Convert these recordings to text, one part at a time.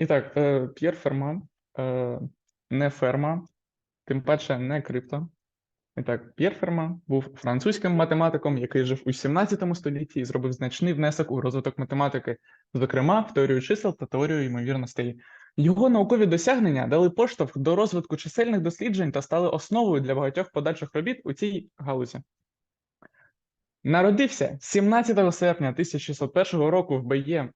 І так, е, П'єр Ферма, е, не ферма, тим паче не крипто. І так, П'єр Ферма був французьким математиком, який жив у 17 столітті і зробив значний внесок у розвиток математики, зокрема в теорію чисел та теорію ймовірностей. Його наукові досягнення дали поштовх до розвитку чисельних досліджень та стали основою для багатьох подальших робіт у цій галузі. Народився 17 серпня 1601 року в Бельє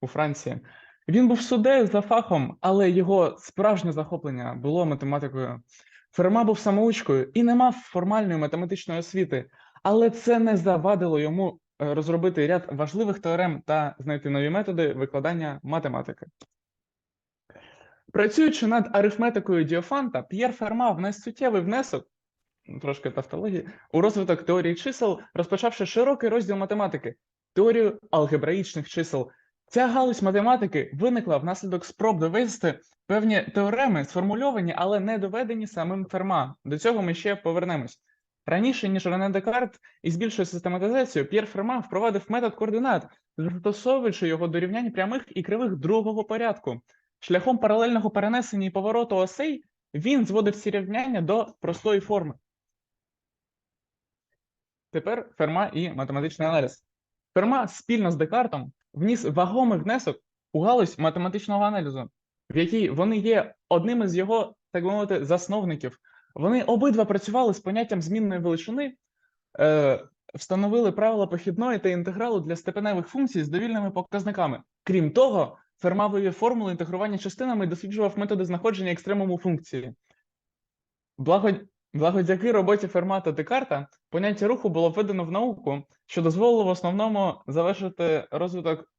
у Франції. Він був суддею за фахом, але його справжнє захоплення було математикою. Ферма був самоучкою і не мав формальної математичної освіти, але це не завадило йому е, розробити ряд важливих теорем та знайти нові методи викладання математики. Працюючи над арифметикою Діофанта, П'єр Ферма внес суттєвий внесок, трошки тавтології, у розвиток теорії чисел, розпочавши широкий розділ математики, теорію алгебраїчних чисел. Ця галузь математики виникла внаслідок спроб довести певні теореми, сформульовані, але не доведені самим Ферма. До цього ми ще повернемось. Раніше, ніж Рене Декарт, із більшою систематизацією, П'єр Ферма впровадив метод координат, застосовуючи його до рівнянь прямих і кривих другого порядку. Шляхом паралельного перенесення і повороту осей він зводив ці рівняння до простої форми. Тепер Ферма і математичний аналіз. Ферма спільно з Декартом вніс вагомий внесок у галузь математичного аналізу, в якій вони є одним із його, так би мовити, засновників. Вони обидва працювали з поняттям змінної величини, е, встановили правила похідної та інтегралу для степеневих функцій з довільними показниками. Крім того, Ферма вивів формули інтегрування частинами досліджував методи знаходження екстремуму функції. Благо... Благодяки роботі Ферма та Декарта поняття руху було введено в науку, що дозволило в основному завершити розвиток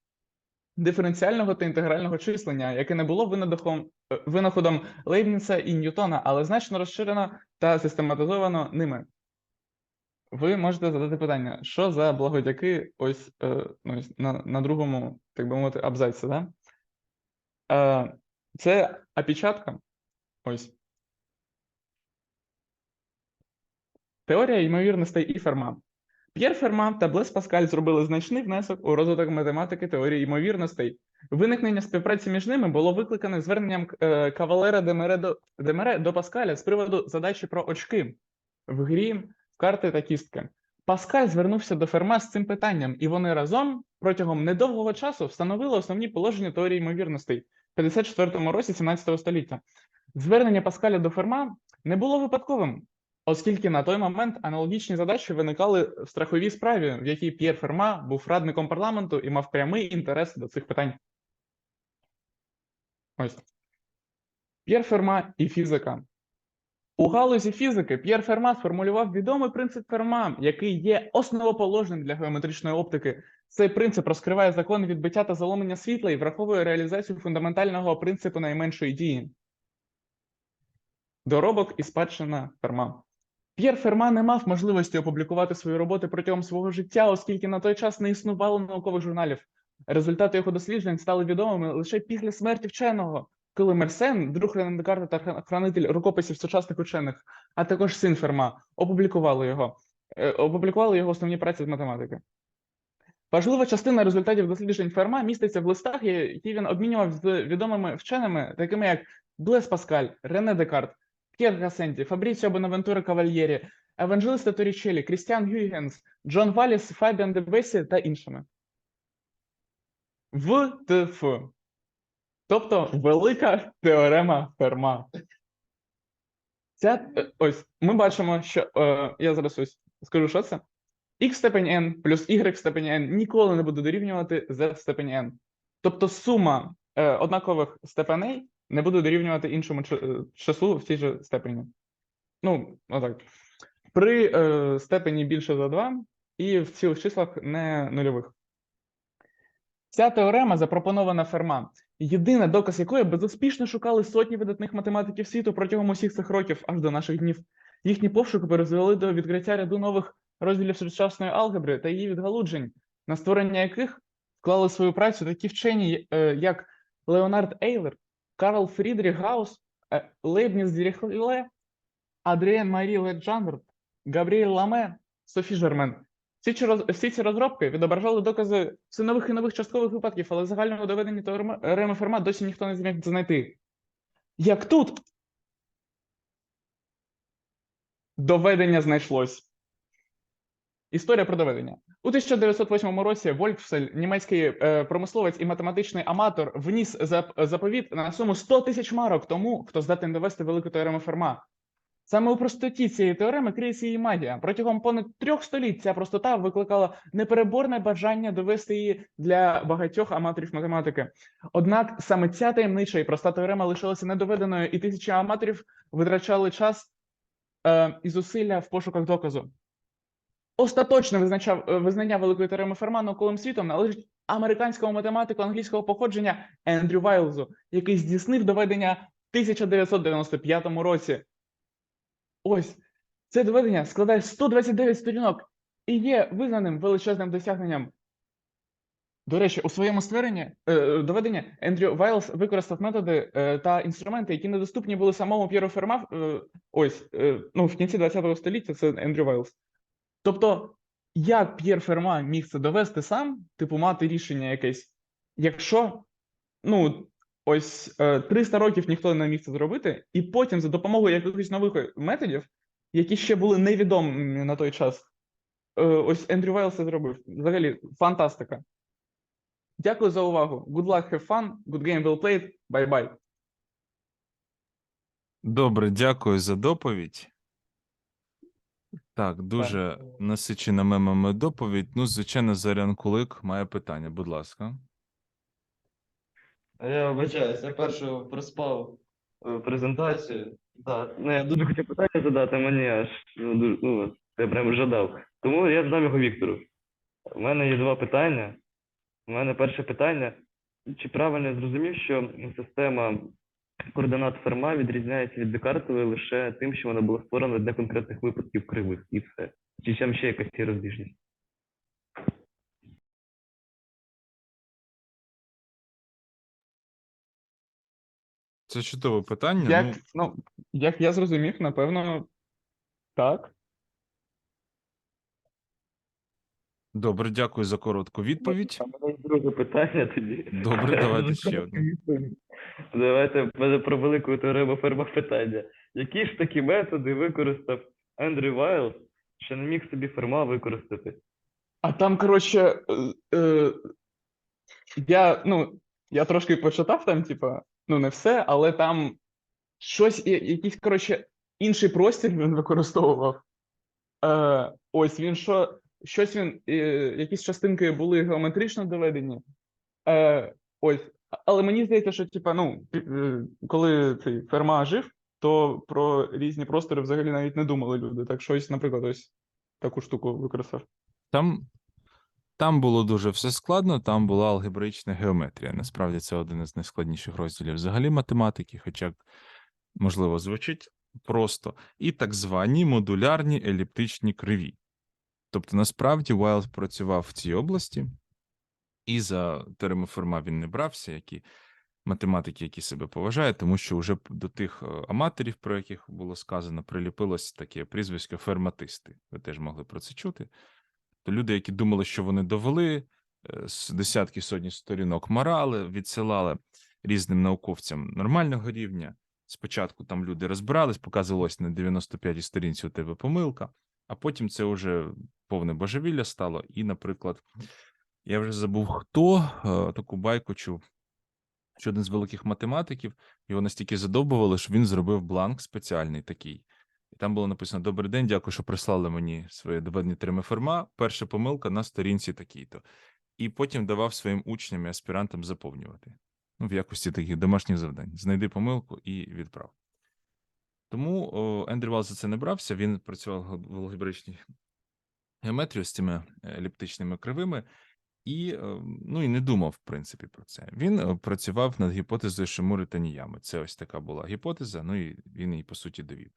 диференціального та інтегрального числення, яке не було винахідом, е, винаходом Лейбніца і Ньютона, але значно розширено та систематизовано ними. Ви можете задати питання, що за благодяки ось, е, ну, на, на другому, так би мовити, абзаці, да? Е, це опечатка. Ось. Теорія ймовірностей і Ферма. П'єр Ферма та Блес Паскаль зробили значний внесок у розвиток математики теорії ймовірностей. Виникнення співпраці між ними було викликане зверненням е, кавалера Демере до, Демере до Паскаля з приводу задачі про очки в грі карти та кістки. Паскаль звернувся до Ферма з цим питанням, і вони разом протягом недовгого часу встановили основні положення теорії ймовірностей в 54 році 17 століття. Звернення Паскаля до Ферма не було випадковим, оскільки на той момент аналогічні задачі виникали в страховій справі, в якій П'єр Ферма був радником парламенту і мав прямий інтерес до цих питань. Ось. П'єр Ферма і фізика. У галузі фізики П'єр Ферма сформулював відомий принцип Ферма, який є основоположним для геометричної оптики. Цей принцип розкриває закони відбиття та заломлення світла і враховує реалізацію фундаментального принципу найменшої дії. Доробок і спадщина Ферма. П'єр Ферма не мав можливості опублікувати свої роботи протягом свого життя, оскільки на той час не існувало наукових журналів. Результати його досліджень стали відомими лише після смерті вченого, коли Мерсен, друг Рене Декарта та хранитель рукописів сучасних учених, а також син Ферма, опублікували його, е, опублікували його основні праці з математики. Важлива частина результатів досліджень Ферма міститься в листах, які він обмінював з відомими вченими, такими як Блес Паскаль, Рене Декарт, П'єр Гасенті, Фабріціо Бонавентура Кавальєрі, Еванжелиста Торічелі, Крістіан Гюйгенс, Джон Валіс, Фабіан де Бесі та іншими. ВТФ. Тобто велика теорема Ферма. Ця е, ось ми бачимо, що е, я зараз ось скажу, що це. X в степені n плюс y в степені n ніколи не буде дорівнювати z в степені n. Тобто сума е, однакових степеней не буде дорівнювати іншому е, числу в цій же степені. Ну, отак. При е, степені більше за 2 і в цілих числах не нульових. Ця теорема запропонована Ферма, єдиний доказ якої безуспішно шукали сотні видатних математиків світу протягом усіх цих років аж до наших днів. Їхні пошуки призвели до відкриття ряду нових розділів сучасної алгебри та її відгалуджень, на створення яких вклали свою працю такі вчені, е, як Леонард Ейлер, Карл Фрідріх Гаус, е, Лейбніц Діріхле, Адріен Марі Леджандр, Габріель Ламе, Софі Жермен. Всі ці, всі ці розробки відображали докази все нових і нових часткових випадків, але загального доведення теореми Ферма досі ніхто не зміг знайти. Як тут доведення знайшлось. Історія про доведення. У 1908 році Вольфсель, німецький е, промисловець і математичний аматор, вніс зап- заповіт на суму 100 тисяч марок тому, хто здатен довести велику теорему Ферма. Саме у простоті цієї теореми криється її магія. Протягом понад трьох століть ця простота викликала непереборне бажання довести її для багатьох аматорів математики. Однак саме ця таємнича і проста теорема лишилася недоведеною, і тисячі аматорів витрачали час е, і зусилля в пошуках доказу. Остаточне визначав, е, визнання великої теореми Ферма науковим світом належить американському математику англійського походження Ендрю Вайлзу, який здійснив доведення в 1995 році. Ось це доведення складає 129 сторінок і є визнаним величезним досягненням. До речі, у своєму створенні е, доведення Ендрю Вайлз використав методи е, та інструменти, які недоступні були самому П'єру Ферма. е, ось е, ну в кінці 20 століття. Це Ендрю Вайлз. Тобто, як П'єр Ферма міг це довести сам, типу, мати рішення якесь, якщо ну ось е, 300 років ніхто не міг це зробити, і потім за допомогою якихось нових методів, які ще були невідомі на той час, е, ось Ендрю Вайлз це зробив. Взагалі, фантастика. Дякую за увагу. Good luck, have fun, good game well played. Bye-bye. Добре, дякую за доповідь. Так, дуже насичена мемами доповідь. Ну, звичайно, Зарян Кулик має питання. Будь ласка. Я вибачаюсь, я першу проспав е, презентацію. Так, ну, я дуже хотів питання задати, мені аж ну, дуже, ну, я прям жадав. Тому я задам його Віктору. У мене є два питання. У мене перше питання. Чи правильно я зрозумів, що система координат Ферма відрізняється від Декартової лише тим, що вона була створена для конкретних випадків кривих і все? Чи там ще якась є розбіжність? Це чудове питання. Як, Ну, ну, як я зрозумів, напевно, так. добре, дякую за коротку відповідь. А мене друге питання тоді. Добре, давайте ще одне. Давайте про велику теорему Ферма питання. Які ж такі методи використав Ендрю Вайлз, що не міг собі Ферма використати? А там, коротше, е, е, я, ну, я трошки почитав там, типа, ну, не все, але там щось, якийсь, коротше, інший простір він використовував. Е, ось він що, щось він, е, якісь частинки були геометрично доведені. Е, ось, але мені здається, що, типа, ну, е, коли цей Ферма жив, то про різні простори взагалі навіть не думали люди. Так що ось, наприклад, ось таку штуку використав. Там, там було дуже все складно, там була алгебраїчна геометрія. Насправді це один із найскладніших розділів взагалі математики, хоча, можливо, звучить просто, і так звані модулярні еліптичні криві. Тобто, насправді, Уайлд працював в цій області, і за теорему Ферма він не брався, які математики, які себе поважають, тому що вже до тих е, аматорів, про яких було сказано, приліпилось таке прізвисько ферматисти. Ви теж могли про це чути. То люди, які думали, що вони довели е, з десятки сотні сторінок морали, відсилали різним науковцям нормального рівня. Спочатку там люди розбирались, показувалось на 95-й сторінці у тебе помилка, а потім це вже повне божевілля стало. І, наприклад, я вже забув, хто е, таку байку чув, що один з великих математиків його настільки задовбували, що він зробив бланк спеціальний такий. І там було написано: Добрий день, дякую, що прислали мені своє доведення теореми Ферма. Перша помилка на сторінці такій-то. І потім давав своїм учням і аспірантам заповнювати. Ну, в якості таких домашніх завдань. Знайди помилку і відправ. Тому о, Ендрю Вал за це не брався. Він працював в алгебраїчній геометрії з цими е, еліптичними кривими, і е, ну і не думав, в принципі, про це. Він е, працював над гіпотезою Шимури та Ніями. Це ось така була гіпотеза. Ну і він її по суті довів.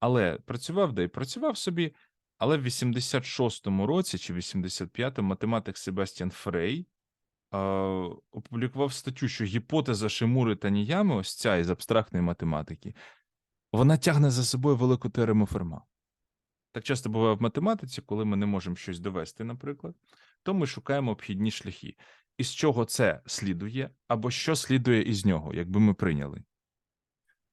Але працював, де й працював собі. Але в 86-му році чи 85-му математик Себастьян Фрей е, опублікував статтю, що гіпотеза Шимури та Ніями, ось ця із абстрактної математики, вона тягне за собою велику теорему Ферма. Так часто буває в математиці, коли ми не можемо щось довести, наприклад, то ми шукаємо обхідні шляхи. Із чого це слідує, або що слідує із нього, якби ми прийняли.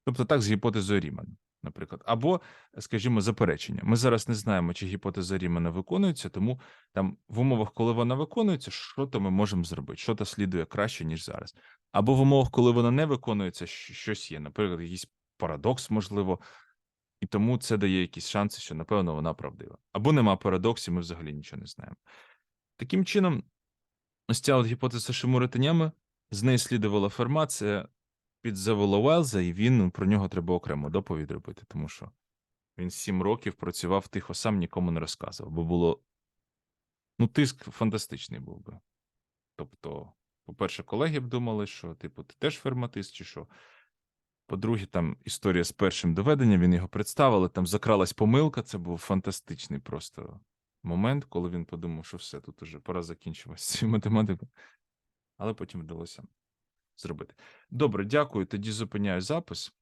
Тобто так з гіпотезою Рімана, наприклад, або, скажімо, заперечення. Ми зараз не знаємо, чи гіпотеза Рімана виконується, тому там в умовах, коли вона виконується, що то ми можемо зробити, що то слідує краще, ніж зараз. Або в умовах, коли вона не виконується, щось є, наприклад, якийсь парадокс, можливо, і тому це дає якісь шанси, що, напевно, вона правдива. Або нема парадоксів, ми взагалі нічого не знаємо. Таким чином, ось ця от гіпотеза Шимури-Танями, з неї слідувала формація під Завола Уелза, і він ну, про нього треба окремо доповідь робити, тому що він сім років працював тихо сам, нікому не розказував, бо було. Ну, тиск фантастичний був би. Тобто, по-перше, колеги б думали, що, типу, ти теж ферматист, чи що. По-друге, там історія з першим доведенням, він його представили, там закралась помилка. Це був фантастичний просто момент, коли він подумав, що все, тут уже пора закінчувати цю математику. Але потім вдалося зробити. Добре, дякую. Тоді зупиняю запис.